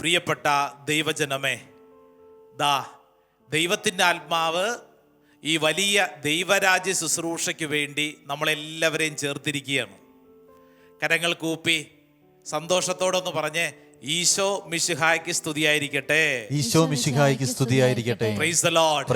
പ്രിയപ്പെട്ട ദൈവജനമേ ദാ ദൈവത്തിന്റെ ആത്മാവ് ഈ വലിയ ദൈവരാജ്യ ശുശ്രൂഷയ്ക്ക് വേണ്ടി നമ്മളെല്ലാവരെയും ചേർത്തിരിക്കുകയാണ്. കരങ്ങൾ കൂപ്പി സന്തോഷത്തോടൊന്ന് പറഞ്ഞ് ഈശോ മിശിഹായ്ക്ക് സ്തുതിയായിരിക്കട്ടെ. ഈശോ മിശിഹായ്ക്ക് സ്തുതിയായിരിക്കട്ടെ. പ്രൈസ് ദ ലോർഡ്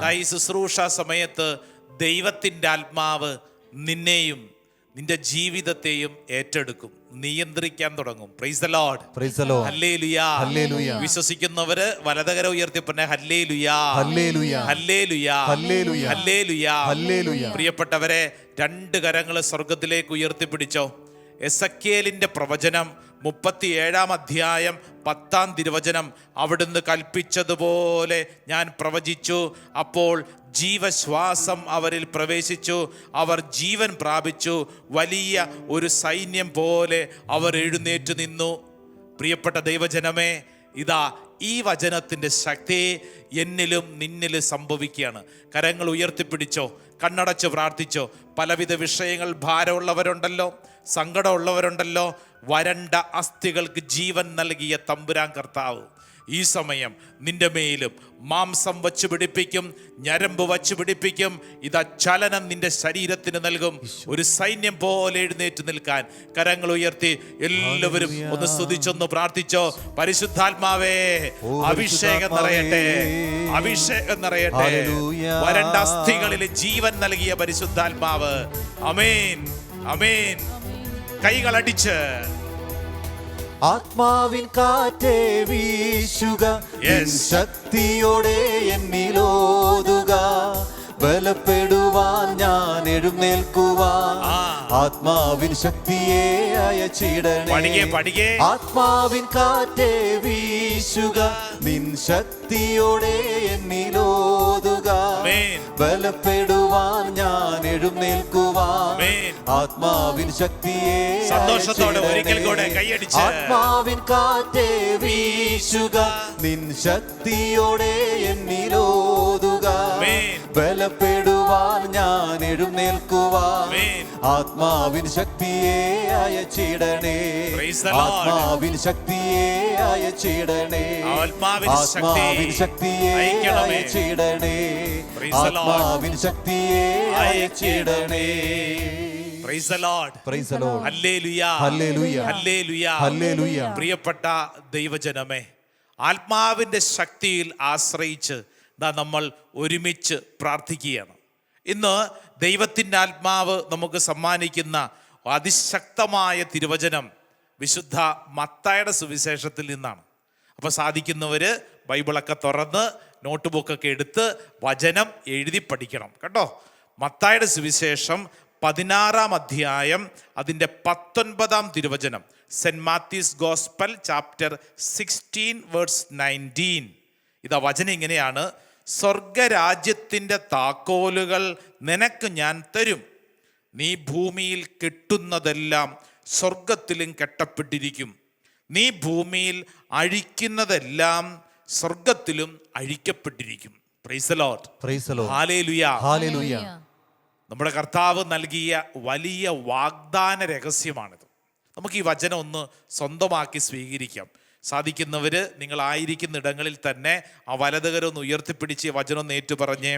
ദാ ഈ ശുശ്രൂഷ സമയത്ത് ദൈവത്തിന്റെ ആത്മാവ് നിന്നെയും നിന്റെ ജീവിതത്തെയും ഏറ്റെടുക്കും നിയന്ത്രിക്കാൻ തുടങ്ങും. പ്രൈസ് ലോഡ് പ്രൈസ് ഹല്ലേലൂയാ വിശ്വസിക്കുന്നവര് വലതകര ഉയർത്തി പറഞ്ഞ hallelujah hallelujah hallelujah hallelujah. Hallelujah hallelujah. പ്രിയപ്പെട്ടവരെ രണ്ട് കരങ്ങൾ സ്വർഗത്തിലേക്ക് ഉയർത്തിപ്പിടിച്ചോ? എസക്കേലിന്റെ പ്രവചനം മുപ്പത്തിയേഴാം അധ്യായം പത്താം തിരുവചനം അവിടുന്ന് കൽപ്പിച്ചതുപോലെ ഞാൻ പ്രവചിച്ചു. അപ്പോൾ ജീവശ്വാസം അവരിൽ പ്രവേശിച്ചു. അവർ ജീവൻ പ്രാപിച്ചു. വലിയ ഒരു സൈന്യം പോലെ അവർ എഴുന്നേറ്റ് നിന്നു. പ്രിയപ്പെട്ട ദൈവജനമേ ഇതാ ഈ വചനത്തിന്റെ ശക്തി എന്നിലും നിന്നിലും സംഭവിക്കുകയാണ്. കരങ്ങൾ ഉയർത്തിപ്പിടിച്ചോ കണ്ണടച്ച് പ്രാർത്ഥിച്ചോ പലവിധ വിഷയങ്ങൾ ഭാരമുള്ളവരുണ്ടല്ലോ സങ്കടമുള്ളവരുണ്ടല്ലോ വരണ്ട അസ്ഥികൾക്ക് ജീവൻ നൽകിയ തമ്പുരാൻ കർത്താവ്. ഈ സമയം നിന്റെ മേലും മാംസം വച്ച് പിടിപ്പിക്കും ഞരമ്പ് വച്ച് പിടിപ്പിക്കും. ഇതാ ചലനം നിന്റെ ശരീരത്തിന് നൽകും. ഒരു സൈന്യം പോലെ എഴുന്നേറ്റ് നിൽക്കാൻ. കരങ്ങൾ ഉയർത്തി എല്ലാവരും ഒന്ന് സ്തുതിച്ചൊന്ന് പ്രാർത്ഥിച്ചോ. പരിശുദ്ധാത്മാവേ അഭിഷേകം നിറയട്ടെ. അഭിഷേകം നിറയട്ടെ. വരണ്ടാസ്ഥികളിൽ വരണ്ട അസ്ഥികളിൽ ജീവൻ നൽകിയ പരിശുദ്ധാത്മാവ്. അമേൻ. അമേൻ. കൈകളടിച്ച്. ആത്മാവിൻ കാറ്റേ വീശുക. ശക്തിയോടെ എന്നിലോതുക. ബലപ്പെടുവാൻ ഞാൻ എഴുന്നേൽക്കുവാൻ. ആത്മാവിൻ ശക്തിയെ അയച്ചിടണേ. ആത്മാവിൻ കാറ്റേ വീശുക. നിൻ ശക്തിയോടെ എന്നിലോതുക. ബലപ്പെടുവാൻ ഞാൻ എഴുന്നേൽക്കുവാൻ. ആത്മാവിൻ ശക്തിയെ സന്തോഷത്തോടെ ഒരിക്കൽ കൂടെ കൈയടിച്ച്. ആത്മാവിൻ കാറ്റേ വീശുക. നിൻ ശക്തിയോടെ എന്നിലോതുക. ബലപ്പെടുവാൻ ഞാൻ എഴുന്നേൽക്കുവാൻ ആത്മാവിൻ ശക്തിയെ അയച്ചിടണേ. ആത്മാവിൻ ശക്തിയെ അയച്ചിടണേ. ആത്മാവിൻ ശക്തി ആത്മാവിൻ ശക്തിയെ. അയച്ചിടണേ. ആത്മാവിൻ ശക്തിയെ അയച്ചിടണേ. പ്രിയപ്പെട്ട ദൈവജനമേ ആത്മാവിന്റെ ശക്തിയിൽ ആശ്രയിച്ച് ദാ നമ്മൾ ഒരുമിച്ച് പ്രാർത്ഥിക്കുകയാണ്. ഇന്ന് ദൈവത്തിന്റെ ആത്മാവ് നമുക്ക് സമ്മാനിക്കുന്ന അതിശക്തമായ തിരുവചനം വിശുദ്ധ മത്തായുടെ സുവിശേഷത്തിൽ നിന്നാണ്. അപ്പോൾ സാധിക്കുന്നവർ ബൈബിളൊക്കെ തുറന്ന് നോട്ട് ബുക്കൊക്കെ എടുത്ത് വചനം എഴുതി പഠിക്കണം കേട്ടോ. മത്തായുടെ സുവിശേഷം പതിനാറാം അധ്യായം അതിന്റെ പത്തൊൻപതാം തിരുവചനം. Saint Matthew's gospel chapter sixteen words nineteen. ഇതാ വചനം ഇങ്ങനെയാണ്. സ്വർഗരാജ്യത്തിന്റെ താക്കോലുകൾ നിനക്ക് ഞാൻ തരും. നീ ഭൂമിയിൽ കെട്ടുന്നതെല്ലാം സ്വർഗത്തിലും കെട്ടപ്പെട്ടിരിക്കും. നീ ഭൂമിയിൽ അഴിക്കുന്നതെല്ലാം സ്വർഗത്തിലും അഴിക്കപ്പെട്ടിരിക്കും. നമ്മുടെ കർത്താവ് നൽകിയ വലിയ വാഗ്ദാന രഹസ്യമാണിത് നമുക്ക് ഈ വചനം ഒന്ന് സ്വന്തമാക്കി സ്വീകരിക്കാം. സാധിക്കുന്നവര് നിങ്ങളായിരിക്കുന്ന ഇടങ്ങളിൽ തന്നെ ആ വലതുകരൊന്ന് ഉയർത്തിപ്പിടിച്ച് വചനം നേറ്റു ഏറ്റുപറഞ്ഞ്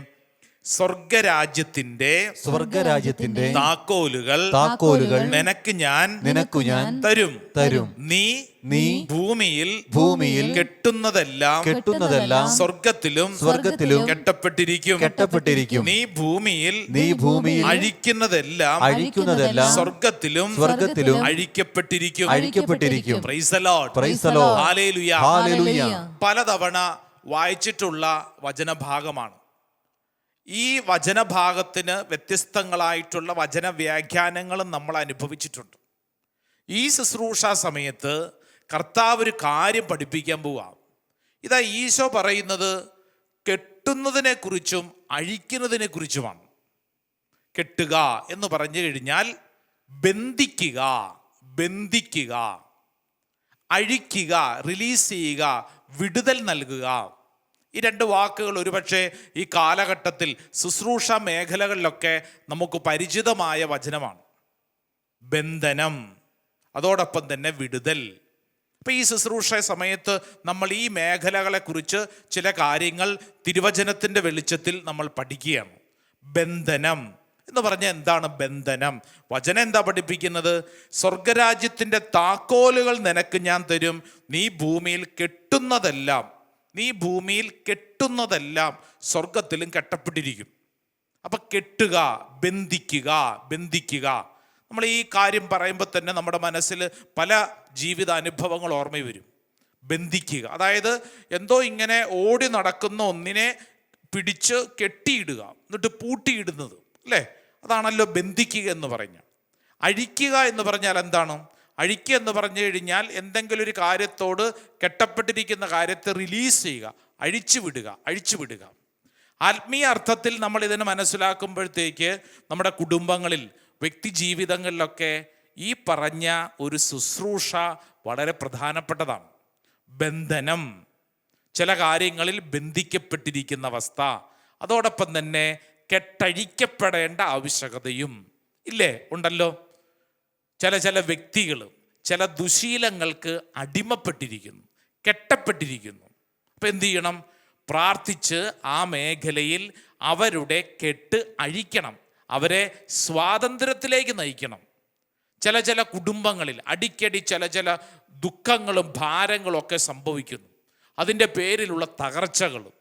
സ്വർഗരാജ്യത്തിന്റെ സ്വർഗരാജ്യത്തിന്റെ താക്കോലുകൾ താക്കോലുകൾ നിനക്ക് ഞാൻ നിനക്കു ഞാൻ തരും. തരും. നീ നീ ഭൂമിയിൽ ഭൂമിയിൽ കെട്ടുന്നതെല്ലാം കെട്ടുന്നതെല്ലാം സ്വർഗത്തിലും സ്വർഗത്തിലും കെട്ടപ്പെട്ടിരിക്കും. കെട്ടപ്പെട്ടിരിക്കും. നീ ഭൂമിയിൽ നീ ഭൂമിയിൽ അഴിക്കുന്നതെല്ലാം അഴിക്കുന്നതെല്ലാം സ്വർഗത്തിലും സ്വർഗത്തിലും അഴിക്കപ്പെട്ടിരിക്കും. അഴിക്കപ്പെട്ടിരിക്കും. പലതവണ വായിച്ചിട്ടുള്ള വചനഭാഗമാണ്. ഈ വചനഭാഗത്തിന് വ്യത്യസ്തങ്ങളായിട്ടുള്ള വചന വ്യാഖ്യാനങ്ങളും നമ്മൾ അനുഭവിച്ചിട്ടുണ്ട്. ഈ ശുശ്രൂഷ സമയത്ത് കർത്താവ് ഒരു കാര്യം പഠിപ്പിക്കാൻ പോവാം. ഇതാ ഈശോ പറയുന്നത് കെട്ടുന്നതിനെക്കുറിച്ചും അഴിക്കുന്നതിനെക്കുറിച്ചുമാണ്. അഴിക്കുന്നതിനെ കുറിച്ചുമാണ് കെട്ടുക എന്ന് പറഞ്ഞു കഴിഞ്ഞാൽ ബന്ധിക്കുക ബന്ധിക്കുക അഴിക്കുക റിലീസ് ചെയ്യുക വിടുതൽ നൽകുക. ഈ രണ്ട് വാക്കുകൾ ഒരുപക്ഷെ ഈ കാലഘട്ടത്തിൽ ശുശ്രൂഷ മേഖലകളിലൊക്കെ നമുക്ക് പരിചിതമായ വചനമാണ്. ബന്ധനം അതോടൊപ്പം തന്നെ വിടുതൽ. അപ്പം ഈ ശുശ്രൂഷ സമയത്ത് നമ്മൾ ഈ മേഖലകളെക്കുറിച്ച് ചില കാര്യങ്ങൾ തിരുവചനത്തിന്റെ വെളിച്ചത്തിൽ നമ്മൾ പഠിക്കുകയാണ്. ബന്ധനം എന്ന് പറഞ്ഞാൽ എന്താണ് ബന്ധനം? വചനം എന്താ പഠിപ്പിക്കുന്നത്? സ്വർഗരാജ്യത്തിന്റെ താക്കോലുകൾ നിനക്ക് ഞാൻ തരും നീ ഭൂമിയിൽ കെട്ടുന്നതെല്ലാം നീ ഭൂമിയിൽ കെട്ടുന്നതെല്ലാം സ്വർഗത്തിലും കെട്ടപ്പെട്ടിരിക്കും. അപ്പൊ കെട്ടുക ബന്ധിക്കുക ബന്ധിക്കുക. നമ്മൾ ഈ കാര്യം പറയുമ്പോൾ തന്നെ നമ്മുടെ മനസ്സിൽ പല ജീവിതാനുഭവങ്ങൾ ഓർമ്മ വരും. ബന്ധിക്കുക. അതായത് എന്തോ ഇങ്ങനെ ഓടി നടക്കുന്ന ഒന്നിനെ പിടിച്ച് കെട്ടിയിടുക എന്നിട്ട് പൂട്ടിയിടുന്നത് അല്ലേ? അതാണല്ലോ ബന്ധിക്കുക എന്ന് പറഞ്ഞ അഴിക്കുക എന്ന് പറഞ്ഞാൽ എന്താണ്? അഴിക്കുക എന്ന് പറഞ്ഞു കഴിഞ്ഞാൽ എന്തെങ്കിലും ഒരു കാര്യത്തോട് കെട്ടപ്പെട്ടിരിക്കുന്ന കാര്യത്തെ റിലീസ് ചെയ്യുക അഴിച്ചു വിടുക അഴിച്ചു വിടുക. ആത്മീയ അർത്ഥത്തിൽ നമ്മൾ ഇതിനെ മനസ്സിലാക്കുമ്പോഴത്തേക്ക് നമ്മുടെ കുടുംബങ്ങളിൽ വ്യക്തി ജീവിതങ്ങളിലൊക്കെ ഈ പറഞ്ഞ ഒരു ശുശ്രൂഷ വളരെ പ്രധാനപ്പെട്ടതാണ്. ബന്ധനം. ചില കാര്യങ്ങളിൽ ബന്ധിക്കപ്പെട്ടിരിക്കുന്ന അവസ്ഥ. അതോടൊപ്പം തന്നെ കെട്ടഴിക്കപ്പെടേണ്ട ആവശ്യകതയും. ഇല്ലേ? ഉണ്ടല്ലോ? ചില ചില വ്യക്തികൾ ചില ദുശീലങ്ങൾക്ക് അടിമപ്പെട്ടിരിക്കുന്നു കെട്ടപ്പെട്ടിരിക്കുന്നു. അപ്പം എന്തു ചെയ്യണം? പ്രാർത്ഥിച്ച് ആ മേഖലയിൽ അവരുടെ കെട്ട് അഴിക്കണം അവരെ സ്വാതന്ത്ര്യത്തിലേക്ക് നയിക്കണം. ചില ചില കുടുംബങ്ങളിൽ അടിക്കടി ചില ചില ദുഃഖങ്ങളും ഭാരങ്ങളും ഒക്കെ സംഭവിക്കുന്നു. അതിന്റെ പേരിലുള്ള തകർച്ചകളും.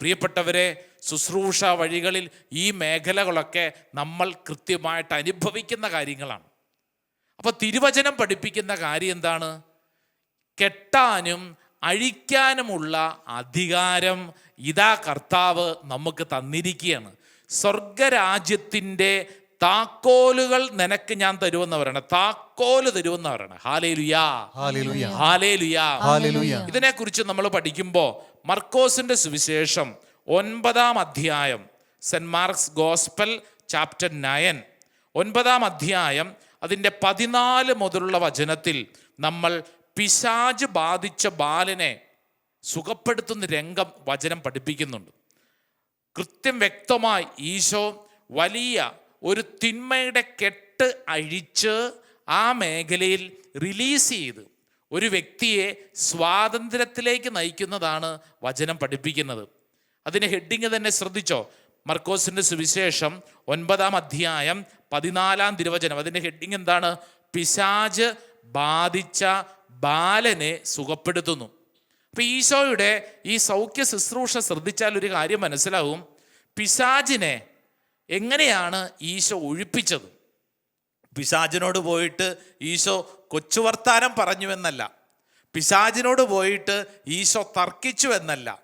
പ്രിയപ്പെട്ടവരെ ശുശ്രൂഷ വഴികളിൽ ഈ മേഖലകളൊക്കെ നമ്മൾ കൃത്യമായിട്ട് അനുഭവിക്കുന്ന കാര്യങ്ങളാണ്. അപ്പോൾ തിരുവചനം പഠിപ്പിക്കുന്ന കാര്യം എന്താണ്? കെട്ടാനും അഴിക്കാനുമുള്ള അധികാരം ഇതാ കർത്താവ് നമുക്ക് തന്നിരിക്കുകയാണ്. സ്വർഗരാജ്യത്തിന്റെ താക്കോലുകൾ നിനക്ക് ഞാൻ തരുമെന്ന് പറയണം താക്കോൽ തരുമെന്ന് പറയണം ഹാലേലുയാ. ഹാലേലുയാ. ഇതിനെ കുറിച്ച് ഇതിനെക്കുറിച്ച് നമ്മൾ പഠിക്കുമ്പോൾ മർക്കോസിന്റെ സുവിശേഷം ഒൻപതാം അധ്യായം Saint Mark's gospel chapter nine. ഒൻപതാം അധ്യായം അതിന്റെ പതിനാല് മുതലുള്ള വചനത്തിൽ നമ്മൾ പിശാജ് ബാധിച്ച ബാലനെ സുഖപ്പെടുത്തുന്ന രംഗം വചനം പഠിപ്പിക്കുന്നുണ്ട്. കൃത്യം വ്യക്തമായി ഈശോ വലിയ ഒരു തിന്മയുടെ കെട്ട് അഴിച്ച് ആ മേഖലയിൽ റിലീസ് ചെയ്ത് ഒരു വ്യക്തിയെ സ്വാതന്ത്ര്യത്തിലേക്ക് നയിക്കുന്നതാണ് വചനം പഠിപ്പിക്കുന്നത്. അതിന് ഹെഡിങ് തന്നെ ശ്രദ്ധിച്ചോ? മർക്കോസിന്റെ സുവിശേഷം ഒൻപതാം അധ്യായം പതിനാലാം തിരുവചനം. അതിന്റെ ഹെഡിങ് എന്താണ്? പിശാജ് ബാധിച്ച ബാലനെ സുഖപ്പെടുത്തുന്നു. അപ്പൊ ഈശോയുടെ ഈ സൗഖ്യ ശുശ്രൂഷ ശ്രദ്ധിച്ചാൽ ഒരു കാര്യം മനസ്സിലാവും. പിശാജിനെ എങ്ങനെയാണ് ഈശോ ഒഴിപ്പിച്ചത്? പിശാജിനോട് പോയിട്ട് ഈശോ കൊച്ചു വർത്താനം പറഞ്ഞു എന്നല്ല. പിശാജിനോട് പോയിട്ട് ഈശോ തർക്കിച്ചു എന്നല്ല.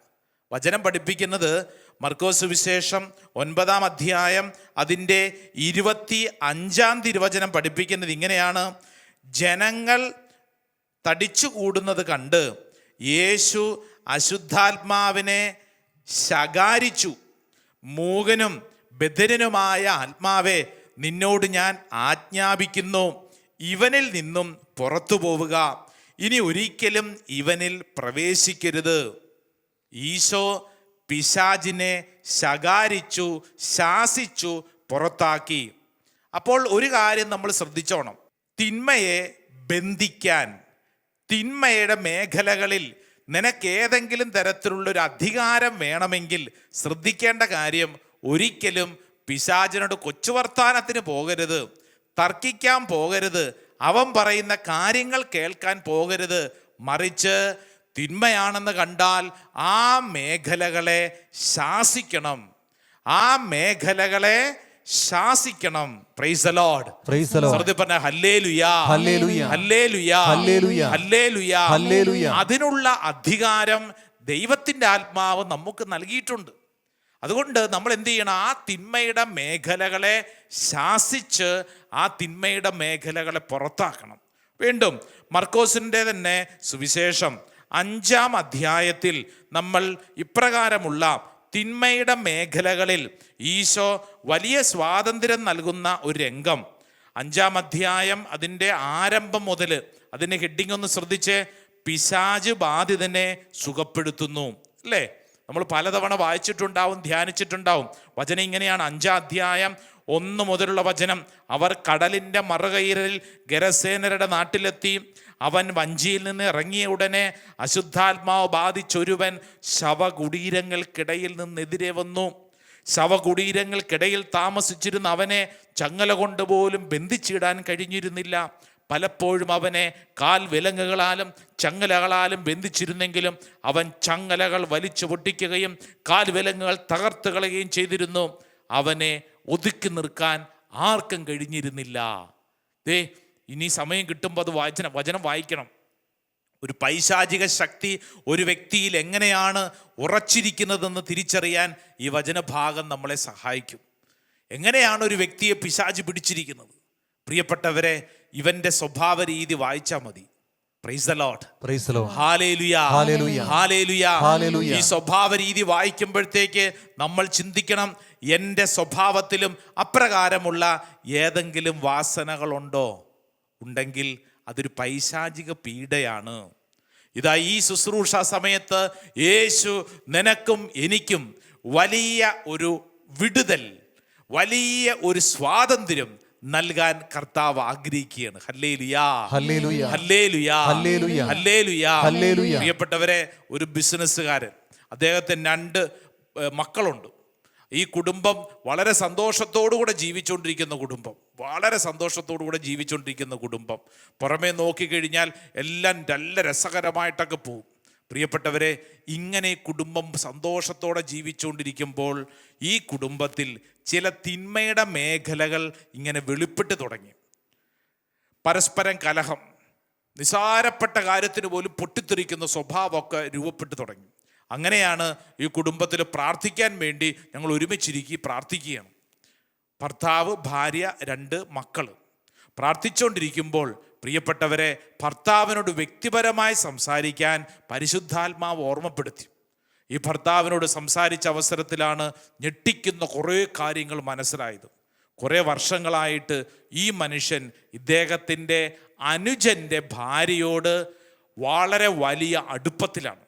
വചനം പഠിപ്പിക്കുന്നത് മർക്കോസ് വിശേഷം ഒൻപതാം അധ്യായം അതിന്റെ ഇരുപത്തി അഞ്ചാം തിരുവചനം പഠിപ്പിക്കുന്നത് ഇങ്ങനെയാണ്. ജനങ്ങൾ തടിച്ചു കൂടുന്നത് കണ്ട് യേശു അശുദ്ധാത്മാവിനെ ശകാരിച്ചു. മൂകനും ബദരനുമായ ആത്മാവെ നിന്നോട് ഞാൻ ആജ്ഞാപിക്കുന്നു. ഇവനിൽ നിന്നും പുറത്തു പോവുക. ഇനി ഒരിക്കലും ഇവനിൽ പ്രവേശിക്കരുത്. ഈശോ പിശാജിനെ ശകാരിച്ചു ശാസിച്ചു പുറത്താക്കി. അപ്പോൾ ഒരു കാര്യം നമ്മൾ ശ്രദ്ധിച്ചോണം. തിന്മയെ ബന്ധിക്കാൻ തിന്മയുടെ മേഖലകളിൽ നിനക്ക് ഏതെങ്കിലും തരത്തിലുള്ള ഒരു അധികാരം വേണമെങ്കിൽ ശ്രദ്ധിക്കേണ്ട കാര്യം ഒരിക്കലും പിശാചിനോട് കൊച്ചുവർത്താനത്തിന് പോകരുത്. തർക്കിക്കാൻ പോകരുത്. അവൻ പറയുന്ന കാര്യങ്ങൾ കേൾക്കാൻ പോകരുത്. മറിച്ച് തിന്മയാണെന്ന് കണ്ടാൽ ആ മേഖലകളെ ശാസിക്കണം. ആ മേഖലകളെ ശാസിക്കണം. പ്രൈസ് പറഞ്ഞ hallelujah. Hallelujah. Hallelujah. Hallelujah. Hallelujah. Hallelujah. അതിനുള്ള അധികാരം ദൈവത്തിന്റെ ആത്മാവ് നമുക്ക് നൽകിയിട്ടുണ്ട്. അതുകൊണ്ട് നമ്മൾ എന്ത് ചെയ്യണം? ആ തിന്മയുടെ മേഖലകളെ ശാസിച്ച് ആ തിന്മയുടെ മേഖലകളെ പുറത്താക്കണം. വീണ്ടും മർക്കോസിന്റെ തന്നെ സുവിശേഷം അഞ്ചാം അധ്യായത്തിൽ നമ്മൾ ഇപ്രകാരമുള്ള തിന്മയുടെ മേഖലകളിൽ ഈശോ വലിയ സ്വാതന്ത്ര്യം നൽകുന്ന ഒരു രംഗം. അഞ്ചാം അധ്യായം അതിന്റെ ആരംഭം മുതൽ അതിന്റെ ഹെഡിങ് ഒന്ന് ശ്രദ്ധിച്ച് പിശാജ് ബാധിതനെ സുഖപ്പെടുത്തുന്നു. അല്ലേ? നമ്മൾ പലതവണ വായിച്ചിട്ടുണ്ടാവും ധ്യാനിച്ചിട്ടുണ്ടാവും. വചനം ഇങ്ങനെയാണ്. അഞ്ചാം അധ്യായം ഒന്ന് മുതലുള്ള വചനം അവർ കടലിന്റെ മറുകയിറിൽ ഗരസേനരുടെ നാട്ടിലെത്തി അവൻ വഞ്ചിയിൽ നിന്ന് ഇറങ്ങിയ ഉടനെ അശുദ്ധാത്മാവ് ബാധിച്ചൊരുവൻ ശവകുടീരങ്ങൾക്കിടയിൽ നിന്നെതിരെ വന്നു. ശവകുടീരങ്ങൾക്കിടയിൽ താമസിച്ചിരുന്ന അവനെ ചങ്ങല കൊണ്ടുപോലും ബന്ധിച്ചിടാൻ കഴിഞ്ഞിരുന്നില്ല. പലപ്പോഴും അവനെ കാൽ വിലങ്ങുകളാലും ചങ്ങലകളാലും ബന്ധിച്ചിരുന്നെങ്കിലും അവൻ ചങ്ങലകൾ വലിച്ചു പൊട്ടിക്കുകയും കാൽ വിലങ്ങുകൾ തകർത്ത് കളയുകയും ചെയ്തിരുന്നു. അവനെ ഒതുക്കി നിർക്കാൻ ആർക്കും കഴിഞ്ഞിരുന്നില്ല. ദേ ഇനി സമയം കിട്ടുമ്പോൾ അത് വായിച്ചണം വചനം വായിക്കണം. ഒരു പൈശാചിക ശക്തി ഒരു വ്യക്തിയിൽ എങ്ങനെയാണ് ഉറച്ചിരിക്കുന്നതെന്ന് തിരിച്ചറിയാൻ ഈ വചനഭാഗം നമ്മളെ സഹായിക്കും. എങ്ങനെയാണ് ഒരു വ്യക്തിയെ പിശാചി പിടിച്ചിരിക്കുന്നത്? പ്രിയപ്പെട്ടവരെ ഇവന്റെ സ്വഭാവ രീതി വായിച്ചാൽ മതി. ഈ സ്വഭാവ രീതി വായിക്കുമ്പോഴത്തേക്ക് നമ്മൾ ചിന്തിക്കണം എന്റെ സ്വഭാവത്തിലും അപ്രകാരമുള്ള ഏതെങ്കിലും വാസനകളുണ്ടോ? ഉണ്ടെങ്കിൽ അതൊരു പൈശാചിക പീഡയാണ്. ഇതാ ഈ ശുശ്രൂഷ സമയത്ത് യേശു നിനക്കും എനിക്കും വലിയ ഒരു വിടുതൽ വലിയ ഒരു സ്വാതന്ത്ര്യം നൽകാൻ കർത്താവ് ആഗ്രഹിക്കുകയാണ്. പ്രിയപ്പെട്ടവരെ ഒരു ബിസിനസ്സുകാരൻ. അദ്ദേഹത്തിന് രണ്ട് മക്കളുണ്ട്. ഈ കുടുംബം വളരെ സന്തോഷത്തോടുകൂടെ ജീവിച്ചുകൊണ്ടിരിക്കുന്ന കുടുംബം. വളരെ സന്തോഷത്തോടുകൂടെ ജീവിച്ചുകൊണ്ടിരിക്കുന്ന കുടുംബം. പുറമേ നോക്കിക്കഴിഞ്ഞാൽ എല്ലാം നല്ല രസകരമായിട്ടൊക്കെ പോവും. പ്രിയപ്പെട്ടവരെ ഇങ്ങനെ കുടുംബം സന്തോഷത്തോടെ ജീവിച്ചുകൊണ്ടിരിക്കുമ്പോൾ ഈ കുടുംബത്തിൽ ചില തിന്മയുടെ മേഖലകൾ ഇങ്ങനെ വെളിപ്പെട്ട് തുടങ്ങി. പരസ്പരം കലഹം നിസാരപ്പെട്ട കാര്യത്തിന് പോലും പൊട്ടിത്തെറിക്കുന്ന സ്വഭാവമൊക്കെ രൂപപ്പെട്ടു തുടങ്ങി. അങ്ങനെയാണ് ഈ കുടുംബത്തിൽ പ്രാർത്ഥിക്കാൻ വേണ്ടി ഞങ്ങൾ ഒരുമിച്ചിരിക്കി പ്രാർത്ഥിക്കുകയാണ്. ഭർത്താവ് ഭാര്യ രണ്ട് മക്കൾ. പ്രാർത്ഥിച്ചുകൊണ്ടിരിക്കുമ്പോൾ പ്രിയപ്പെട്ടവരെ ഭർത്താവിനോട് വ്യക്തിപരമായി സംസാരിക്കാൻ പരിശുദ്ധാത്മാവ് ഓർമ്മപ്പെടുത്തി. ഈ ഭർത്താവിനോട് സംസാരിച്ച അവസരത്തിലാണ് ഞെട്ടിക്കുന്ന കുറേ കാര്യങ്ങൾ മനസ്സിലായത്. കുറേ വർഷങ്ങളായിട്ട് ഈ മനുഷ്യൻ ഇദ്ദേഹത്തിന്റെ അനുജന്റെ ഭാര്യയോട് വളരെ വലിയ അടുപ്പത്തിലാണ്.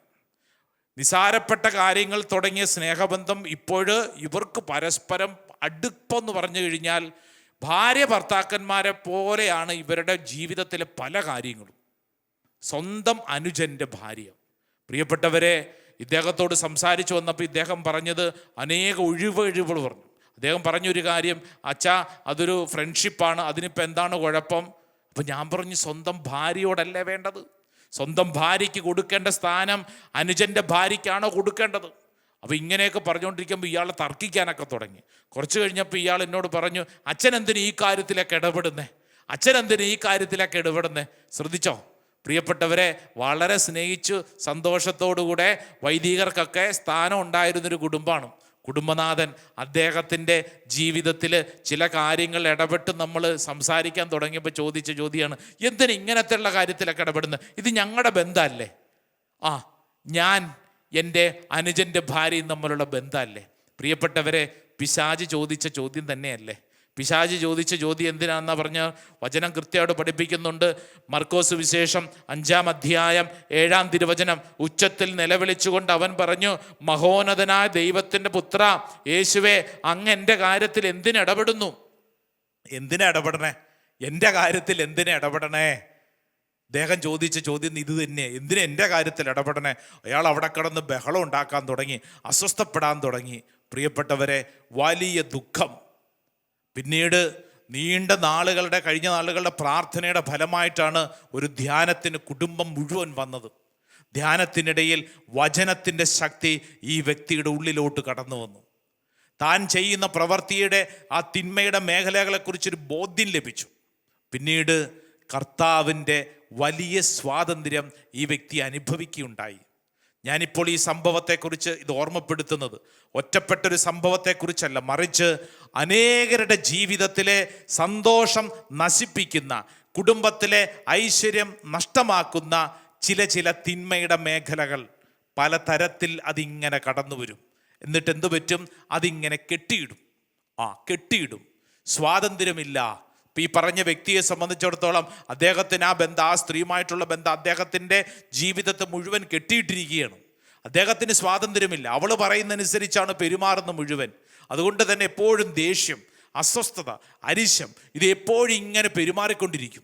നിസാരപ്പെട്ട കാര്യങ്ങൾ തുടങ്ങിയ സ്നേഹബന്ധം ഇപ്പോൾ ഇവർക്ക് പരസ്പരം അടുപ്പെന്ന് പറഞ്ഞു കഴിഞ്ഞാൽ ഭാര്യ ഭർത്താക്കന്മാരെ പോലെയാണ് ഇവരുടെ ജീവിതത്തിലെ പല കാര്യങ്ങളും. സ്വന്തം അനുജന്റെ ഭാര്യ. പ്രിയപ്പെട്ടവരെ ഇദ്ദേഹത്തോട് സംസാരിച്ചു വന്നപ്പോൾ ഇദ്ദേഹം പറഞ്ഞത് അനേക ഒഴിവ് ഒഴിവുകൾ പറഞ്ഞു. അദ്ദേഹം പറഞ്ഞൊരു കാര്യം അച്ഛാ അതൊരു ഫ്രണ്ട്ഷിപ്പാണ് അതിനിപ്പോൾ എന്താണ് കുഴപ്പം? അപ്പം ഞാൻ പറഞ്ഞു സ്വന്തം ഭാര്യയോടല്ലേ വേണ്ടത്? സ്വന്തം ഭാര്യയ്ക്ക് കൊടുക്കേണ്ട സ്ഥാനം അനുജന്റെ ഭാര്യയ്ക്കാണോ കൊടുക്കേണ്ടത്? അപ്പോൾ ഇങ്ങനെയൊക്കെ പറഞ്ഞുകൊണ്ടിരിക്കുമ്പോൾ ഇയാൾ തർക്കിക്കാനൊക്കെ തുടങ്ങി. കുറച്ച് കഴിഞ്ഞപ്പോൾ ഇയാൾ എന്നോട് പറഞ്ഞു അച്ഛൻ എന്തിനു ഈ കാര്യത്തിലൊക്കെ ഇടപെടുന്നേ? അച്ഛൻ എന്തിനു ഈ കാര്യത്തിലൊക്കെ ഇടപെടുന്നേ? ശ്രദ്ധിച്ചോ? പ്രിയപ്പെട്ടവരെ വളരെ സ്നേഹിച്ചു സന്തോഷത്തോടുകൂടെ വൈദികർക്കൊക്കെ സ്ഥാനം ഉണ്ടായിരുന്നൊരു കുടുംബമാണ്. കുടുംബനാഥൻ അദ്ദേഹത്തിന്റെ ജീവിതത്തിൽ ചില കാര്യങ്ങൾ ഇടപെട്ട് നമ്മൾ സംസാരിക്കാൻ തുടങ്ങിയപ്പോൾ ചോദിച്ച ചോദ്യമാണ് എന്തിന് ഇങ്ങനത്തെയുള്ള കാര്യത്തിലൊക്കെ ഇടപെടുന്നത്? ഇത് ഞങ്ങളുടെ ബന്ധമല്ലേ? ആ ഞാൻ എന്റെ അനുജന്റെ ഭാര്യയും തമ്മിലുള്ള ബന്ധമല്ലേ? പ്രിയപ്പെട്ടവരെ പിശാജ് ചോദിച്ച ചോദ്യം തന്നെയല്ലേ? പിശാജ് ചോദിച്ച ചോദ്യം എന്തിനാണെന്നാ പറഞ്ഞ വചനം കൃത്യമായിട്ട് പഠിപ്പിക്കുന്നുണ്ട്. മർക്കോസ് വിശേഷം അഞ്ചാം അധ്യായം ഏഴാം തിരുവചനം. ഉച്ചത്തിൽ നിലവിളിച്ചുകൊണ്ട് അവൻ പറഞ്ഞു മഹോന്നതനായ ദൈവത്തിന്റെ പുത്ര യേശുവെ അങ്ങ് എന്റെ കാര്യത്തിൽ എന്തിനിടപെടുന്നു എന്തിനാ ഇടപെടണേ? എന്റെ കാര്യത്തിൽ എന്തിനാ ഇടപെടണേ? അദ്ദേഹം ചോദിച്ച ചോദ്യം ഇത് തന്നെ. എന്തിനു എന്റെ കാര്യത്തിൽ ഇടപെടണേ? അയാൾ അവിടെ കിടന്ന് ബഹളം ഉണ്ടാക്കാൻ തുടങ്ങി അസ്വസ്ഥപ്പെടാൻ തുടങ്ങി. പ്രിയപ്പെട്ടവരെ വലിയ ദുഃഖം. പിന്നീട് നീണ്ട നാളുകളുടെ കഴിഞ്ഞ നാളുകളുടെ പ്രാർത്ഥനയുടെ ഫലമായിട്ടാണ് ഒരു ധ്യാനത്തിന് കുടുംബം മുഴുവൻ വന്നത്. ധ്യാനത്തിനിടയിൽ വചനത്തിന്റെ ശക്തി ഈ വ്യക്തിയുടെ ഉള്ളിലോട്ട് കടന്നു വന്നു. താൻ ചെയ്യുന്ന പ്രവൃത്തിയുടെ ആ തിന്മയുടെ മേഖലകളെക്കുറിച്ചൊരു ബോധ്യം ലഭിച്ചു. പിന്നീട് കർത്താവിന്റെ വലിയ സ്വാതന്ത്ര്യം ഈ വ്യക്തി അനുഭവിക്കുകയുണ്ടായി. ഞാനിപ്പോൾ ഈ സംഭവത്തെക്കുറിച്ച് ഇത് ഓർമ്മപ്പെടുത്തുന്നത്. ഒറ്റപ്പെട്ടൊരു സംഭവത്തെക്കുറിച്ചല്ല മറിച്ച് അനേകരുടെ ജീവിതത്തിലെ സന്തോഷം നശിപ്പിക്കുന്ന കുടുംബത്തിലെ ഐശ്വര്യം നഷ്ടമാക്കുന്ന ചില ചില തിന്മയുടെ മേഖലകൾ പല തരത്തിൽ അതിങ്ങനെ കടന്നു വരും എന്നിട്ട് എന്തു പറ്റും? അതിങ്ങനെ കെട്ടിയിടും. ആ കെട്ടിയിടും. സ്വാതന്ത്ര്യമില്ല. ഇപ്പം ഈ പറഞ്ഞ വ്യക്തിയെ സംബന്ധിച്ചിടത്തോളം അദ്ദേഹത്തിന് ആ ബന്ധം ആ സ്ത്രീയുമായിട്ടുള്ള ബന്ധം അദ്ദേഹത്തിന്റെ ജീവിതത്തെ മുഴുവൻ കെട്ടിയിട്ടിരിക്കുകയാണ്. അദ്ദേഹത്തിന് സ്വാതന്ത്ര്യമില്ല. അവൾ പറയുന്നതനുസരിച്ചാണ് പെരുമാറുന്ന മുഴുവൻ. അതുകൊണ്ട് തന്നെ എപ്പോഴും ദേഷ്യം അസ്വസ്ഥത അരിശം ഇത് എപ്പോഴും ഇങ്ങനെ പെരുമാറിക്കൊണ്ടിരിക്കും.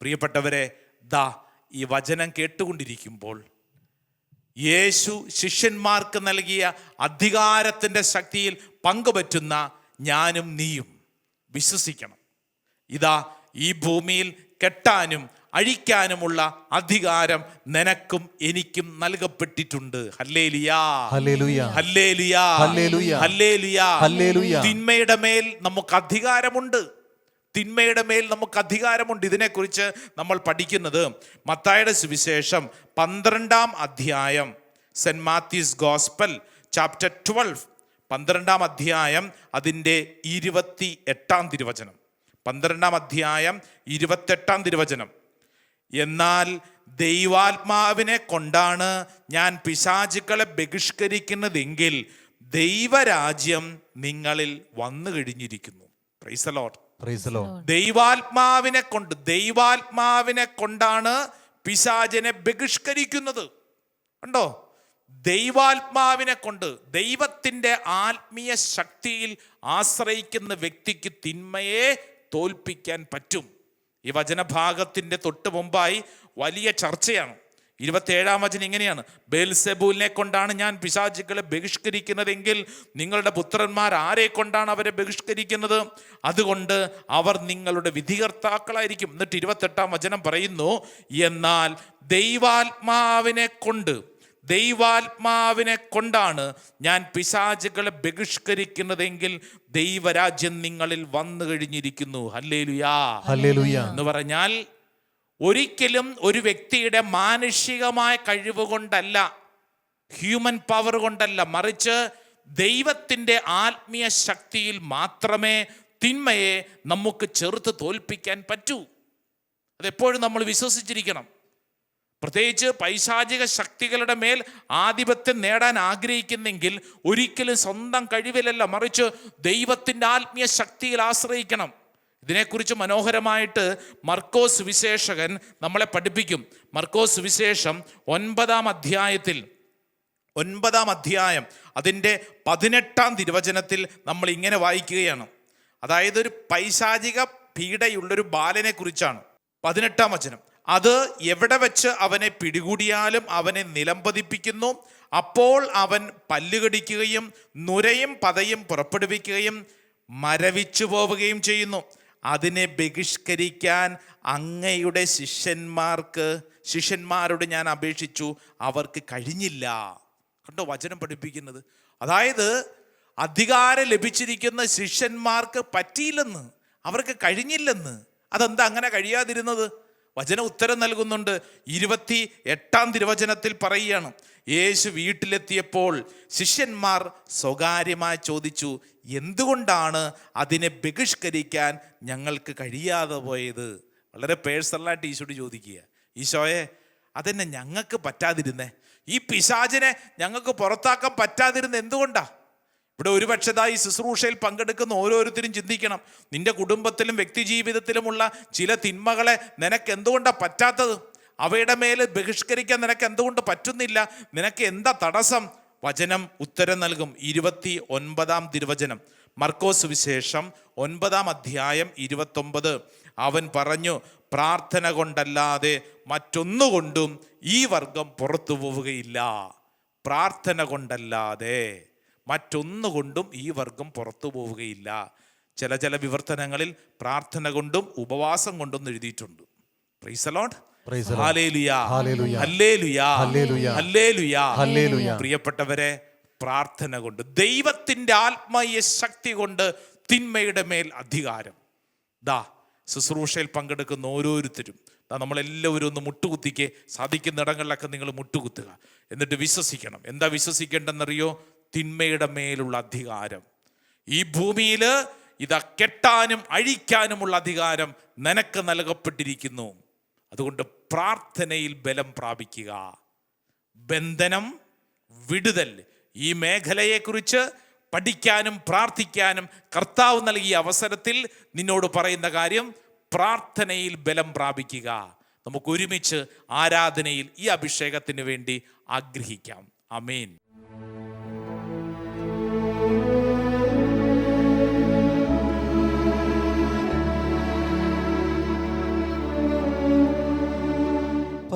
പ്രിയപ്പെട്ടവരെ ദാ ഈ വചനം കേട്ടുകൊണ്ടിരിക്കുമ്പോൾ യേശു ശിഷ്യന്മാർക്ക് നൽകിയ അധികാരത്തിന്റെ ശക്തിയിൽ പങ്കുപറ്റുന്ന ഞാനും നീയും വിശ്വസിക്കണം. ഇതാ ഈ ഭൂമിയിൽ കെട്ടാനും അഴിക്കാനുമുള്ള അധികാരം നിനക്കും എനിക്കും നൽകപ്പെട്ടിട്ടുണ്ട്. തിന്മയുടെ മേൽ നമുക്ക് അധികാരമുണ്ട്. തിന്മയുടെ മേൽ നമുക്ക് അധികാരമുണ്ട്. ഇതിനെക്കുറിച്ച് നമ്മൾ പഠിക്കുന്നത് മത്തായുടെ സുവിശേഷം പന്ത്രണ്ടാം അധ്യായം Saint Matthew's gospel chapter twelve പന്ത്രണ്ടാം അധ്യായം അതിന്റെ ഇരുപത്തി എട്ടാം തിരുവചനം. പന്ത്രണ്ടാം അധ്യായം ഇരുപത്തെട്ടാം തിരുവചനം. എന്നാൽ ദൈവാത്മാവിനെ കൊണ്ടാണ് ഞാൻ പിശാചുക്കളെ ബഹിഷ്കരിക്കുന്നതെങ്കിൽ ദൈവരാജ്യം നിങ്ങളിൽ വന്നു കഴിഞ്ഞിരിക്കുന്നു. പ്രൈസലോട്ട് ദൈവാത്മാവിനെ കൊണ്ട് ദൈവാത്മാവിനെ കൊണ്ടാണ് പിശാചിനെ ബഹിഷ്കരിക്കുന്നത്. ഉണ്ടോ ദൈവാത്മാവിനെ കൊണ്ട് ദൈവത്തിന്റെ ആത്മീയ ശക്തിയിൽ ആശ്രയിക്കുന്ന വ്യക്തിക്ക് തിന്മയെ തോൽപ്പിക്കാൻ പറ്റും. ഈ വചനഭാഗത്തിന്റെ തൊട്ട് മുമ്പായി വലിയ ചർച്ചയാണ്. ഇരുപത്തേഴാം വചനം ഇങ്ങനെയാണ്. ബേൽസെബൂലിനെ കൊണ്ടാണ് ഞാൻ പിശാചുക്കളെ ബഹിഷ്കരിക്കുന്നതെങ്കിൽ നിങ്ങളുടെ പുത്രന്മാർ ആരെ കൊണ്ടാണ് അവരെ ബഹിഷ്കരിക്കുന്നത്? അതുകൊണ്ട് അവർ നിങ്ങളുടെ വിധികർത്താക്കളായിരിക്കും. എന്നിട്ട് ഇരുപത്തെട്ടാം വചനം പറയുന്നു എന്നാൽ ദൈവാത്മാവിനെ കൊണ്ട് ദൈവാത്മാവിനെ കൊണ്ടാണ് ഞാൻ പിശാചുകളെ ബഹിഷ്കരിക്കുന്നതെങ്കിൽ ദൈവരാജ്യം നിങ്ങളിൽ വന്നു കഴിഞ്ഞിരിക്കുന്നു. ഹല്ലേലുയാ. ഹല്ലേലൂയ. എന്ന് പറഞ്ഞാൽ ഒരിക്കലും ഒരു വ്യക്തിയുടെ മാനുഷികമായ കഴിവ് കൊണ്ടല്ല ഹ്യൂമൻ പവർ കൊണ്ടല്ല മറിച്ച് ദൈവത്തിന്റെ ആത്മീയ ശക്തിയിൽ മാത്രമേ തിന്മയെ നമുക്ക് ചെറുത്ത് തോൽപ്പിക്കാൻ പറ്റൂ. അതെപ്പോഴും നമ്മൾ വിശ്വസിച്ചിരിക്കണം. പ്രത്യേകിച്ച് പൈശാചിക ശക്തികളുടെ മേൽ ആധിപത്യം നേടാൻ ആഗ്രഹിക്കുന്നെങ്കിൽ ഒരിക്കലും സ്വന്തം കഴിവിലല്ല മറിച്ച് ദൈവത്തിന്റെ ആത്മീയ ശക്തിയിൽ ആശ്രയിക്കണം. ഇതിനെക്കുറിച്ച് മനോഹരമായിട്ട് മർക്കോസ് വിശേഷകൻ നമ്മളെ പഠിപ്പിക്കും. മർക്കോസ് വിശേഷം ഒൻപതാം അധ്യായത്തിൽ. ഒൻപതാം അധ്യായം അതിന്റെ പതിനെട്ടാം തിരുവചനത്തിൽ നമ്മൾ ഇങ്ങനെ വായിക്കുകയാണ്. അതായത് ഒരു പൈശാചിക പീഡയുള്ളൊരു ബാലനെ കുറിച്ചാണ്. പതിനെട്ടാം വചനം. അത് എവിടെ വെച്ച് അവനെ പിടികൂടിയാലും അവനെ നിലംപതിപ്പിക്കുന്നു. അപ്പോൾ അവൻ പല്ലുകടിക്കുകയും നുരയും പതയും പുറപ്പെടുവിക്കുകയും മരവിച്ചു പോവുകയും ചെയ്യുന്നു. അതിനെ ബഹിഷ്കരിക്കാൻ അങ്ങയുടെ ശിഷ്യന്മാർക്ക് ശിഷ്യന്മാരോട് ഞാൻ അപേക്ഷിച്ചു അവർക്ക് കഴിഞ്ഞില്ല. കണ്ടോ വചനം പഠിപ്പിക്കുന്നത്? അതായത് അധികാരം ലഭിച്ചിരിക്കുന്ന ശിഷ്യന്മാർക്ക് പറ്റിയില്ലെന്ന് അവർക്ക് കഴിഞ്ഞില്ലെന്ന്. അതെന്താ അങ്ങനെ കഴിയാതിരുന്നത്? വചന ഉത്തരം നൽകുന്നുണ്ട്. ഇരുപത്തി എട്ടാം തിരുവചനത്തിൽ പറയുകയാണ്. യേശു വീട്ടിലെത്തിയപ്പോൾ ശിഷ്യന്മാർ സ്വകാര്യമായി ചോദിച്ചു എന്തുകൊണ്ടാണ് അതിനെ ബഹിഷ്കരിക്കാൻ ഞങ്ങൾക്ക് കഴിയാതെ പോയത്? വളരെ പേഴ്സണലായിട്ട് ഈശോട് ചോദിക്കുക. ഈശോയെ അതെന്നെ ഞങ്ങൾക്ക് പറ്റാതിരുന്നേ. ഈ പിശാചിനെ ഞങ്ങൾക്ക് പുറത്താക്കാൻ പറ്റാതിരുന്ന എന്തുകൊണ്ടാ? ഇവിടെ ഒരുപക്ഷതായി ശുശ്രൂഷയിൽ പങ്കെടുക്കുന്ന ഓരോരുത്തരും ചിന്തിക്കണം. നിന്റെ കുടുംബത്തിലും വ്യക്തി ജീവിതത്തിലുമുള്ള ചില തിന്മകളെ നിനക്ക് എന്തുകൊണ്ടാണ് പറ്റാത്തത്? അവയുടെ മേൽ ബഹിഷ്കരിക്കാൻ നിനക്ക് എന്തുകൊണ്ട് പറ്റുന്നില്ല? നിനക്ക് എന്താ തടസ്സം? വചനം ഉത്തരം നൽകും. ഇരുപത്തി ഒൻപതാം തിരുവചനം. മർക്കോസ് വിശേഷം ഒൻപതാം അധ്യായം ഇരുപത്തൊമ്പത്. അവൻ പറഞ്ഞു പ്രാർത്ഥന കൊണ്ടല്ലാതെ മറ്റൊന്നുകൊണ്ടും ഈ വർഗം പുറത്തു പോവുകയില്ല. പ്രാർത്ഥന കൊണ്ടല്ലാതെ മറ്റൊന്നുകൊണ്ടും ഈ വർഗം പുറത്തു പോവുകയില്ല. ചില ചില വിവർത്തനങ്ങളിൽ പ്രാർത്ഥന കൊണ്ടും ഉപവാസം കൊണ്ടും എഴുതിയിട്ടുണ്ട്. പ്രൈസലോട്ട്. പ്രിയപ്പെട്ടവരെ പ്രാർത്ഥന കൊണ്ട് ദൈവത്തിന്റെ ആത്മീയ ശക്തി കൊണ്ട് തിന്മയുടെ മേൽ അധികാരം. ദാ ശുശ്രൂഷയിൽ പങ്കെടുക്കുന്ന ഓരോരുത്തരും ദാ നമ്മളെല്ലാവരും ഒന്ന് മുട്ടുകുത്തിക്ക് സാധിക്കുന്ന ഇടങ്ങളിലൊക്കെ നിങ്ങൾ മുട്ടുകുത്തുക. എന്നിട്ട് വിശ്വസിക്കണം. എന്താ വിശ്വസിക്കേണ്ടെന്നറിയോ തിന്മയുടെ മേലുള്ള അധികാരം. ഈ ഭൂമിയിൽ ഇതാ കെട്ടാനും അഴിക്കാനുമുള്ള അധികാരം നിനക്ക് നൽകപ്പെട്ടിരിക്കുന്നു. അതുകൊണ്ട് പ്രാർത്ഥനയിൽ ബലം പ്രാപിക്കുക. ബന്ധനം വിടുതൽ ഈ മേഖലയെക്കുറിച്ച് പഠിക്കാനും പ്രാർത്ഥിക്കാനും കർത്താവ് നൽകിയ അവസരത്തിൽ നിന്നോട് പറയുന്ന കാര്യം പ്രാർത്ഥനയിൽ ബലം പ്രാപിക്കുക. നമുക്ക് ഒരുമിച്ച് ആരാധനയിൽ ഈ അഭിഷേകത്തിന് വേണ്ടി ആഗ്രഹിക്കാം. അമേൻ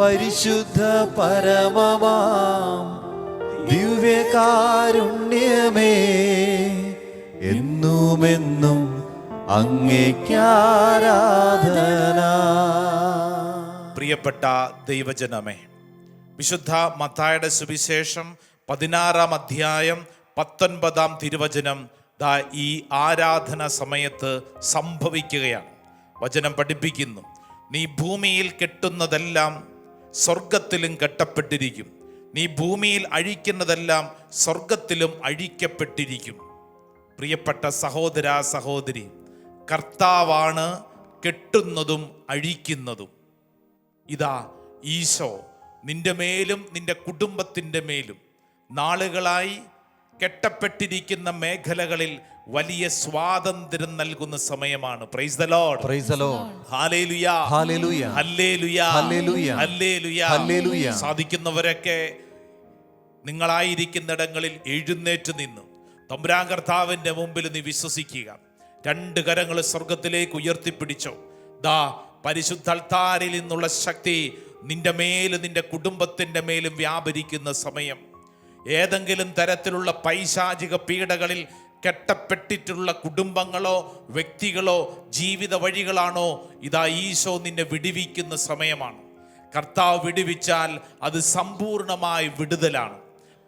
പരിശുദ്ധ പരമമാം. ദിവ്യകാരുണ്യമേ എന്നുമെന്നും അങ്ങേക്കാരാധന പ്രിയപ്പെട്ട ദൈവജനമേ വിശുദ്ധ മത്തായുടെ സുവിശേഷം പതിനാറാം അധ്യായം പത്തൊൻപതാം തിരുവചനം ദാ ഈ ആരാധന സമയത്ത് സംഭവിക്കുകയാണ്. വചനം പഠിപ്പിക്കുന്നു. നീ ഭൂമിയിൽ കെട്ടുന്നതെല്ലാം സ്വർഗത്തിലും കെട്ടപ്പെട്ടിരിക്കും. നീ ഭൂമിയിൽ അഴിക്കുന്നതെല്ലാം സ്വർഗത്തിലും അഴിക്കപ്പെട്ടിരിക്കും. പ്രിയപ്പെട്ട സഹോദര സഹോദരി കർത്താവാണ് കെട്ടുന്നതും അഴിക്കുന്നതും. ഇതാ ഈശോ നിന്റെ മേലും നിന്റെ കുടുംബത്തിന്റെ മേലും നാളുകളായി കെട്ടപ്പെട്ടിരിക്കുന്ന മേഖലകളിൽ വലിയ സ്വാതന്ത്ര്യം നൽകുന്ന സമയമാണ്. Praise the Lord praise the Lord hallelujah hallelujah hallelujah hallelujah hallelujah hallelujah സാധിക്കുന്നവരൊക്കെ നിങ്ങളായിരിക്കുന്നിടങ്ങളിൽ എഴുന്നേറ്റ് നിന്ന്. തമ്പുരാൻ കർത്താവിന്റെ മുമ്പിൽ നീ വിശ്വസിക്കുക. രണ്ട് കരങ്ങൾ സ്വർഗത്തിലേക്ക് ഉയർത്തിപ്പിടിച്ചോ. ദാ പരിശുദ്ധ അൾത്താരിൽ നിന്നുള്ള ശക്തി നിന്റെ മേലും നിന്റെ കുടുംബത്തിന്റെ മേലും വ്യാപരിക്കുന്ന സമയം. ഏതെങ്കിലും തരത്തിലുള്ള പൈശാചിക പീഡകളിൽ കെട്ടപ്പെട്ടിട്ടുള്ള കുടുംബങ്ങളോ വ്യക്തികളോ ജീവിത വഴികളാണോ ഇതാ ഈശോ നിന്നെ വിടുവിക്കുന്ന സമയമാണ്. കർത്താവ് വിടുവിച്ചാൽ അത് സമ്പൂർണമായ വിടുതലാണ്.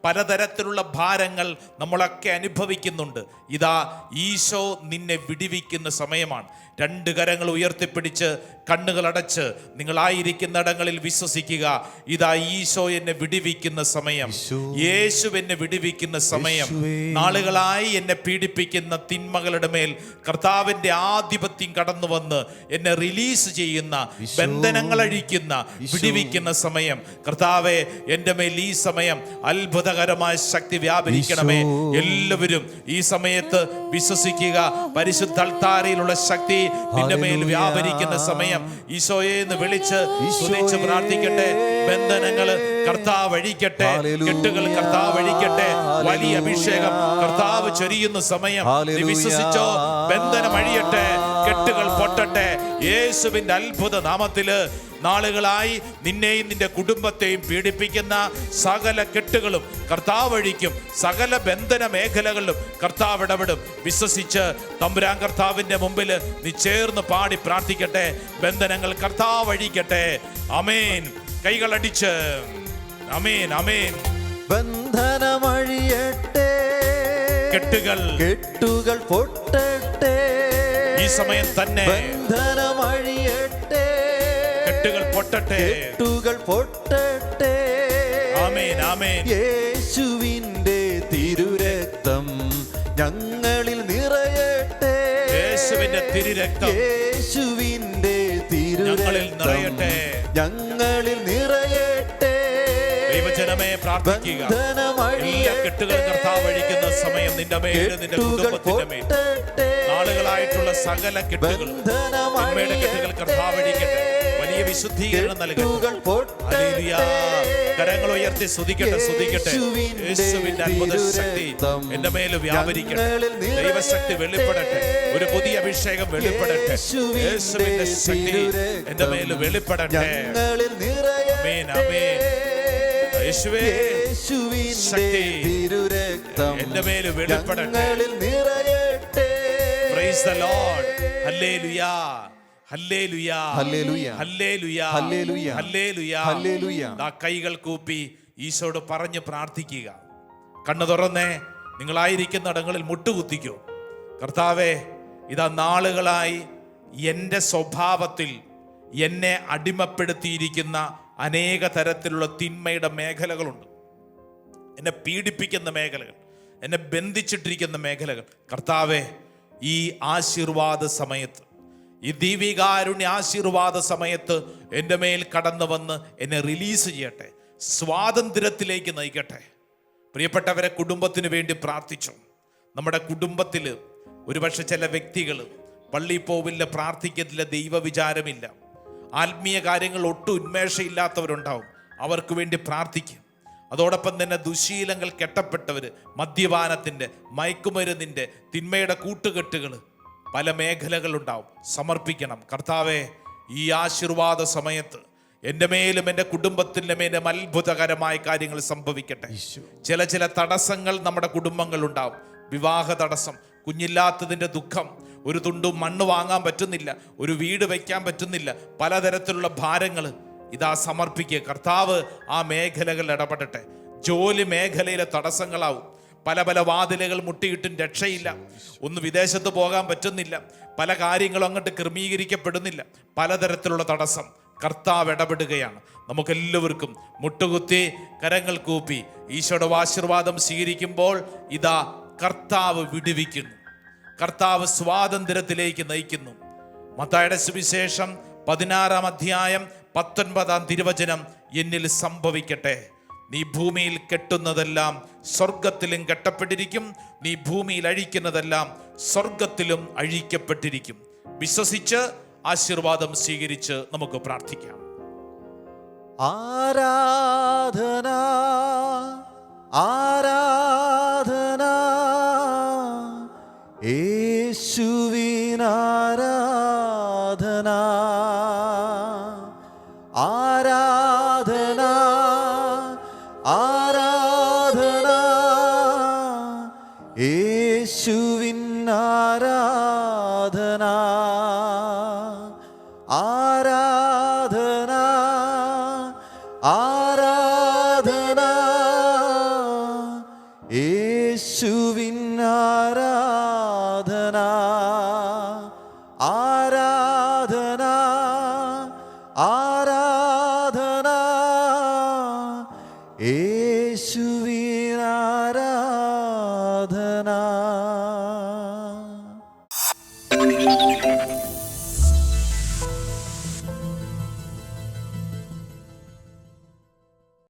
പലതരത്തിലുള്ള ഭാരങ്ങൾ നമ്മളൊക്കെ അനുഭവിക്കുന്നുണ്ട്. ഇതാ ഈശോ നിന്നെ വിടുവിക്കുന്ന സമയമാണ്. രണ്ട് കരങ്ങൾ ഉയർത്തിപ്പിടിച്ച് കണ്ണുകൾ അടച്ച് നിങ്ങളായിരിക്കുന്നിടങ്ങളിൽ വിശ്വസിക്കുക. ഇതാ ഈശോ എന്നെ വിടിവിക്കുന്ന സമയം. യേശു എന്നെ വിടിവിക്കുന്ന സമയം. നാളുകളായി എന്നെ പീഡിപ്പിക്കുന്ന തിന്മകളുടെ മേൽ കർത്താവിന്റെ ആധിപത്യം കടന്നു വന്ന് എന്നെ റിലീസ് ചെയ്യുന്ന. ബന്ധനങ്ങൾ അഴിക്കുന്ന വിടിവിക്കുന്ന സമയം. കർത്താവെ എന്റെ മേൽ ഈ സമയം അത്ഭുതകരമായ ശക്തി വ്യാപരിക്കണമേ. എല്ലാവരും ഈ സമയത്ത് വിശ്വസിക്കുക. പരിശുദ്ധ അൾത്താരയിലുള്ള ശക്തി നിന്റെ മേൽ വ്യാപരിക്കുന്ന സമയം ഈശോയെ എന്ന് വിളിച്ച് സ്തുതിച്ച് പ്രാർത്ഥിക്കട്ടെ. ബന്ധനങ്ങൾ കർത്താവ് അഴിക്കട്ടെ. ഹല്ലേലൂയ. കെട്ടുകൾ കർത്താവ് അഴിക്കട്ടെ. വലിയ അഭിഷേകം കർത്താവ് ചൊരിയുന്ന സമയം. വിശ്വസിച്ചോ? ബന്ധനം അഴിയട്ടെ കെട്ടുകൾ പൊട്ടട്ടെ. യേശുവിന്റെ അത്ഭുത നാമത്തിൽ നാളുകളായി നിന്നെയും നിന്റെ കുടുംബത്തെയും പീഡിപ്പിക്കുന്ന സകല കെട്ടുകളും കർത്താവ് അഴിക്കും സകല ബന്ധന മേഖലകളിലും കർത്താവ് ഇടപെടും. വിശ്വസിച്ച് തമ്പുരാൻ കർത്താവിന്റെ മുമ്പിൽ നീ ചേർന്ന് പാടി പ്രാർത്ഥിക്കട്ടെ. ബന്ധനങ്ങൾ കർത്താവ് അഴിക്കട്ടെ അമേൻ കൈകളടിച്ച് അമേൻ അമേൻ ബന്ധനമഴിയട്ടെ. കെട്ടുകൾ. കെട്ടുകൾ പൊട്ടട്ടെ. ഈ സമയം തന്നെ ബന്ധനമഴിയട്ടെ. കെട്ടുകൾ പൊട്ടട്ടെ. കെട്ടുകൾ പൊട്ടട്ടെ. ആമേൻ ആമേൻ. യേശുവിന്റെ തിരുരക്തം ഞങ്ങളിൽ നിറയട്ടെ. യേശുവിന്റെ തിരുരക്തം യേശുവിന്റെ ഞങ്ങളിൽ തിരുരക്തം നിറയട്ടെ. ഞങ്ങളിൽ നിറയട്ടെ. ദൈവജനമേ പ്രാർത്ഥിക്കുക. എല്ലാ കെട്ടുകൾ കർത്താവ് അഴിക്കുന്ന സമയം നിന്റെ മേൽ നിന്റെ കുടുംബത്തിന്റെ മേൽ നാളുകളായിട്ടുള്ള സകല കെട്ടുകൾ വലിയ വിശുദ്ധീകരണം നൽകട്ടെ. കരങ്ങൾ ഉയർത്തി സ്തുതിക്കട്ടെ സ്തുതിക്കട്ടെ. യേശുവിന്റെ അത്ഭുത ശക്തി എന്റെ മേൽ വ്യാപരിക്കട്ടെ. ദൈവശക്തി വെളിപ്പെടട്ടെ. ഒരു പുതിയ അഭിഷേകം വെളിപ്പെടട്ടെ. യേശുവിന്റെ ശക്തി എന്റെ മേൽ വെളിപ്പെടട്ടെ. യേശുവേ, ശക്തി എന്റെ മേൽ വെളിപ്പെടട്ടെ. Praise the Lord hallelujah hallelujah hallelujah. Hallelujah hallelujah. Hallelujah hallelujah. ദാ കൈകൾ കൂപ്പി ഈശോട് പറഞ്ഞു പ്രാർത്ഥിക്കുക. കണ്ണു തുറന്നേ നിങ്ങളായിരിക്കുന്ന ഇടങ്ങളിൽ മുട്ടുകുത്തിക്കൂ. കർത്താവേ ഇതാ നാളുകളായി എന്റെ സ്വഭാവത്തിൽ എന്നെ അടിമപ്പെടുത്തിയിരിക്കുന്ന അനേക തരത്തിലുള്ള തിന്മയുടെ മേഖലകളുണ്ട്. എന്നെ പീഡിപ്പിക്കുന്ന മേഖലകൾ എന്നെ ബന്ധിച്ചിട്ടിരിക്കുന്ന മേഖലകൾ. കർത്താവെ ഈ ആശീർവാദ സമയത്ത് ഈ ദീപികാരുണ്യ ആശീർവാദ സമയത്ത് എന്റെ മേൽ കടന്നു വന്ന് എന്നെ റിലീസ് ചെയ്യട്ടെ സ്വാതന്ത്ര്യത്തിലേക്ക് നയിക്കട്ടെ. പ്രിയപ്പെട്ടവരെ കുടുംബത്തിന് വേണ്ടി പ്രാർത്ഥിച്ചു. നമ്മുടെ കുടുംബത്തിൽ ഒരുപക്ഷെ ചില വ്യക്തികൾ പള്ളി പോവില്ല പ്രാർത്ഥിക്കത്തില്ല ദൈവവിചാരമില്ല. ആത്മീയ കാര്യങ്ങൾ ഒട്ടും ഉന്മേഷമില്ലാത്തവരുണ്ടാവും. അവർക്ക് വേണ്ടി പ്രാർത്ഥിക്കും. അതോടൊപ്പം തന്നെ ദുശീലങ്ങൾ കെട്ടപ്പെട്ടവർ മദ്യപാനത്തിന്റെ മയക്കുമരുന്നിന്റെ തിന്മയുടെ കൂട്ടുകെട്ടുകൾ പല മേഖലകളുണ്ടാവും. സമർപ്പിക്കണം. കർത്താവേ ഈ ആശീർവാദ സമയത്ത് എന്റെ മേലും എന്റെ കുടുംബത്തിന്റെ മേലും അത്ഭുതകരമായ കാര്യങ്ങൾ സംഭവിക്കട്ടെ. ചില ചില തടസ്സങ്ങൾ നമ്മുടെ കുടുംബങ്ങളുണ്ടാവും. വിവാഹ തടസ്സം കുഞ്ഞില്ലാത്തതിന്റെ ദുഃഖം ഒരു തുണ്ടും മണ്ണ് വാങ്ങാൻ പറ്റുന്നില്ല ഒരു വീട് വയ്ക്കാൻ പറ്റുന്നില്ല പലതരത്തിലുള്ള ഭാരങ്ങൾ ഇതാ സമർപ്പിക്കുക. കർത്താവ് ആ മേഖലകൾ ഇടപെടട്ടെ. ജോലി മേഖലയിലെ തടസ്സങ്ങളാവും. പല പല വാതിലുകൾ മുട്ടിയിട്ടും രക്ഷയില്ല. ഒന്ന് വിദേശത്ത് പോകാൻ പറ്റുന്നില്ല. പല കാര്യങ്ങളും അങ്ങോട്ട് ക്രമീകരിക്കപ്പെടുന്നില്ല. പലതരത്തിലുള്ള തടസ്സം. കർത്താവ് ഇടപെടുകയാണ്. നമുക്കെല്ലാവർക്കും മുട്ടുകുത്തി കരങ്ങൾ കൂപ്പി ഈശോയുടെ ആശീർവാദം സ്വീകരിക്കുമ്പോൾ ഇതാ കർത്താവ് വിടുവിക്കുന്നു. കർത്താവ് സ്വാതന്ത്ര്യത്തിലേക്ക് നയിക്കുന്നു. മത്തായുടെ സുവിശേഷം പതിനാറാം അധ്യായം പത്തൊൻപതാം തിരുവചനം എന്നിൽ സംഭവിക്കട്ടെ. നീ ഭൂമിയിൽ കെട്ടുന്നതെല്ലാം സ്വർഗത്തിലും കെട്ടപ്പെട്ടിരിക്കും. നീ ഭൂമിയിൽ അഴിക്കുന്നതെല്ലാം സ്വർഗത്തിലും അഴിക്കപ്പെട്ടിരിക്കും. വിശ്വസിച്ച് ആശീർവാദം സ്വീകരിച്ച് നമുക്ക് പ്രാർത്ഥിക്കാം. ആരാധന ആരാധന